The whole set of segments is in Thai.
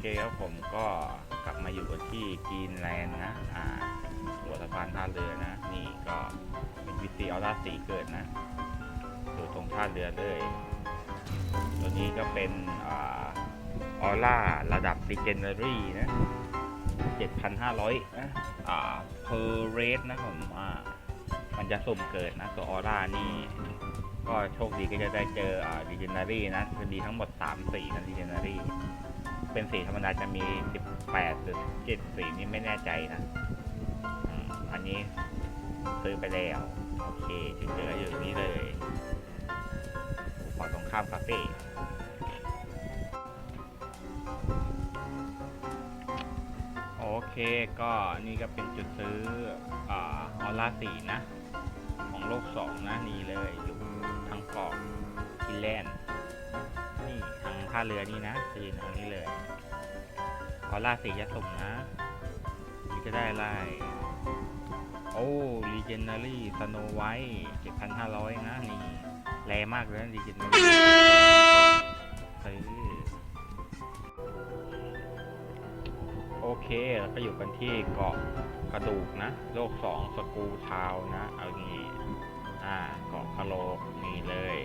เคครับผมก็กลับมาอยู่กันที่กรีนแลนด์นะ อ่าหัวสะพานท่าเรือนะ นี่ก็เป็นวิซีออร่าสีเกิดนะ อยู่ตรงท่าเรือเลย ตัวนี้ก็เป็นอ่าออร่าระดับ Legendary นะ7,500นะอ่า per rate นะผมอ่ามันจะสุ่มเกิดนะ ตัวออร่านี่ ก็โชคดีก็จะได้เจออ่า Legendary นะคือดีทั้งหมด 3 สีนะ Legendary เเป็นสีธรรมดาจะมี 18 หรือ17สีนี่ไม่แน่ใจนะอันนี้ซื้อไปแล้ว โอเคถึงเหลืออยู่นี่เลยขอตรงข้ามคาเฟ่โอเคก็นี่ก็เป็นจุดซื้อออร่าสีนะ ของโลกสองนะนี่เลยอยู่ทางเกาะกินแลนด์ ท่าเรือนี่นะจะยืนทางนี้เลยออร่าสีจะส่งนะนี่จะได้อะไรโอ้ลีเจนนารี่สโนไวท์เจ็ดพันห้าร้อยนะนี่แรงมากเลยนะลีเจนนารี่ซื้อโอเค แล้วก็อยู่กันที่เกาะกระดูกนะ โลกสองสกูทาวนะ เอางี้อ่า เกาะคาโลกนี่เลย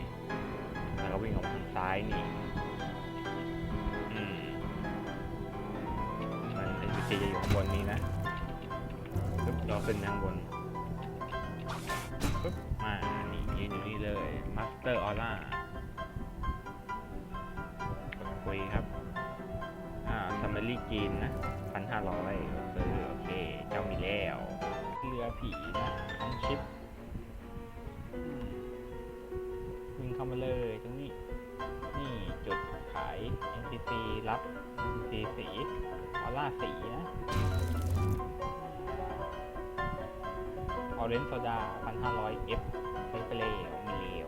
แล้วก็วิ่งออกทางซ้ายนี่ จะอยู่ข้างบนนี้นะปึ๊บรอขึ้นไปข้างบนปึ๊บมานี่ยืนอยู่นี่เลยมาสเตอร์ออร่าคุยครับ อ่าซัมเมอรี่จีนนะพันห้าร้อยซื้อโอเค เจ้ามีแล้วเรือผีนะทั้งชิปวิ่งเข้ามาเลยตรงนี้ นี่จุดขาย NPC รับ NPC สี ออร่าสีนะออเรนโซดา 1,500 F ใช้ไปเลยมีเลว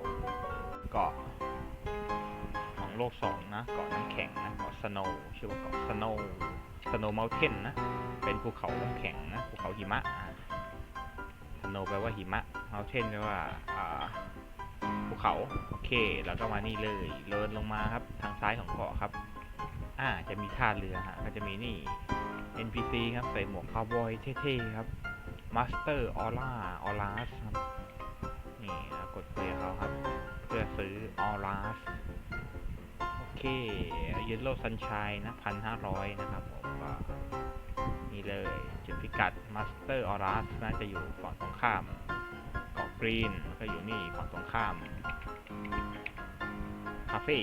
เกาะของโลกสองนะ เกาะน้ำแข็งนะ เกาะสโนว์ชื่อว่าเกาะสโนว์สโนว์เมลเทนนะ เป็นภูเขาน้ำแข็งนะ ภูเขาหิมะสโนว์แปลว่าหิมะเมลเทนแปลว่าอ่าภูเขา โอเค แล้วก็มานี่เลย เลินลงมาครับ ทางซ้ายของเกาะครับ อ่า จะมีท่าเรือฮะ ก็จะมีนี่ NPC ครับ ใส่หมวกคาวบอยเท่ๆครับ Master Aura Auras ครับนี่กดคุยกับเขาครับ เพื่อซื้อ Auras โอเค Yellow Sunshine นะพันห้าร้อยนะครับผมก็นี่เลยจุดพิกัด Master Auras น่าจะอยู่ฝั่งตรงข้ามเกาะกรีนก็อยู่นี่ฝั่งตรงข้ามคาเฟ่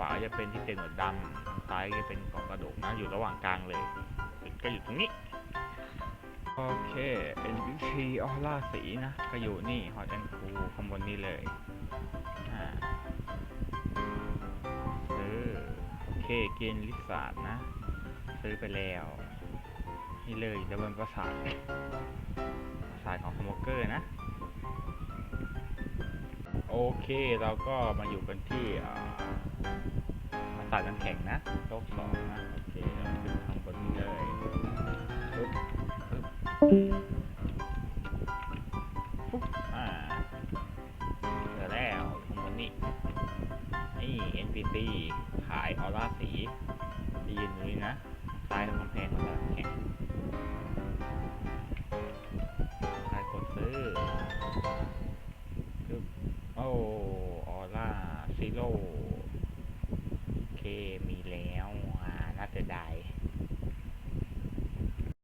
วาจะเป็นที่เต็นหนวดดำซ้ายจะเป็นเกาะกระดูกนะอยู่ระหว่างกลางเลย ก็อยู่ตรงนี้ โอเค NPC ออร่าสีนะ ก็อยู่นี่ฮอตแอนคูข้างบนนี้เลยอ่าซื้อโอเคเกณฑ์ลิสาดนะ ซื้อไปแล้ว นี่เลยจะบนประสาทประสาทของคอมโมเกอร์นะ เคเราก็มาอยู่กันที่อ่าปราสาทน้ำแข็งนะโลกสองนะ โอเคเราขึ้นข้างบนนี้เลยปึ๊บปึ๊บปุ๊บอ่าเจอแล้วข้างบนนี้นี่ NPC ขายออร่าสีจะยืนอยู่นี่นะซ้ายของกำแพงของน้ำแข็ง estilo que mi